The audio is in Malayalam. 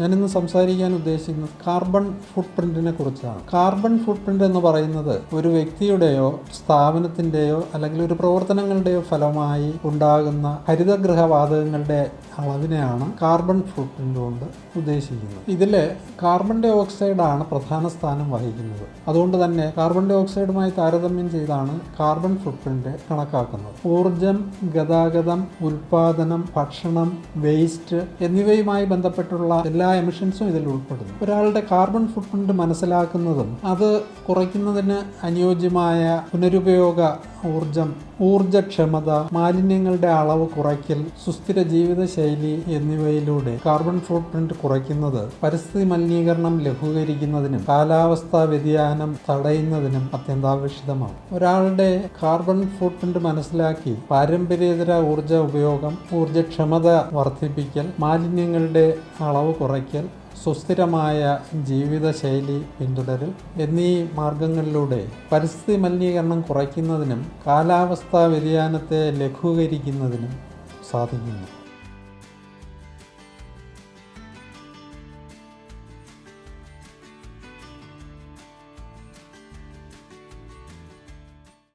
ഞാനിന്ന് സംസാരിക്കാൻ ഉദ്ദേശിക്കുന്നത് കാർബൺ ഫുട് കുറിച്ചാണ്. കാർബൺ ഫുട് എന്ന് പറയുന്നത് ഒരു വ്യക്തിയുടെയോ സ്ഥാപനത്തിന്റെയോ അല്ലെങ്കിൽ ഒരു പ്രവർത്തനങ്ങളുടെയോ ഫലമായി ഉണ്ടാകുന്ന ഹരിതഗൃഹവാതകങ്ങളുടെ അളവിനെയാണ് കാർബൺ ഫുട് കൊണ്ട് ഉദ്ദേശിക്കുന്നത്. ഇതിൽ കാർബൺ ഡൈ ഓക്സൈഡ് ആണ് പ്രധാന സ്ഥാനം വഹിക്കുന്നത്. അതുകൊണ്ട് തന്നെ കാർബൺ ഡൈ ഓക്സൈഡുമായി താരതമ്യം ചെയ്താണ് കാർബൺ ഫുട് കണക്കാക്കുന്നത്. ഊർജം ഗതാഗതം ഉൽപാദനം ഭക്ഷണം വേസ്റ്റ് എന്നിവയുമായി ബന്ധപ്പെട്ടുള്ള എല്ലാ എമിഷൻസും ഇതിൽ ഉൾപ്പെടുന്നു. ഒരാളുടെ കാർബൺ ഫുട് മനസ്സിലാക്കുന്നതും അത് കുറയ്ക്കുന്നതിന് അനുയോജ്യമായ പുനരുപയോഗ ഊർജം ഊർജക്ഷമത മാലിന്യങ്ങളുടെ അളവ് കുറയ്ക്കൽ സുസ്ഥിര ജീവിതശൈലി എന്നിവയിലൂടെ കാർബൺ ഫുട് പ്രിന്റ് കുറയ്ക്കുന്നത് പരിസ്ഥിതി മലിനീകരണം ലഘൂകരിക്കുന്നതിനും കാലാവസ്ഥാ വ്യതിയാനം തടയുന്നതിനും അത്യന്താപേക്ഷിതമാണ്. ഒരാളുടെ കാർബൺ ഫുട് പ്രിന്റ് മനസ്സിലാക്കി പാരമ്പര്യേതര ഊർജ ഉപയോഗം ഊർജക്ഷമത വർദ്ധിപ്പിക്കൽ മാലിന്യങ്ങളുടെ അളവ് കുറയ്ക്കൽ സുസ്ഥിരമായ ജീവിതശൈലി പിന്തുടരൽ എന്നീ മാർഗങ്ങളിലൂടെ പരിസ്ഥിതി മലിനീകരണം കുറയ്ക്കുന്നതിനും കാലാവസ്ഥാ വ്യതിയാനത്തെ ലഘൂകരിക്കുന്നതിനും സാധിക്കുന്നു.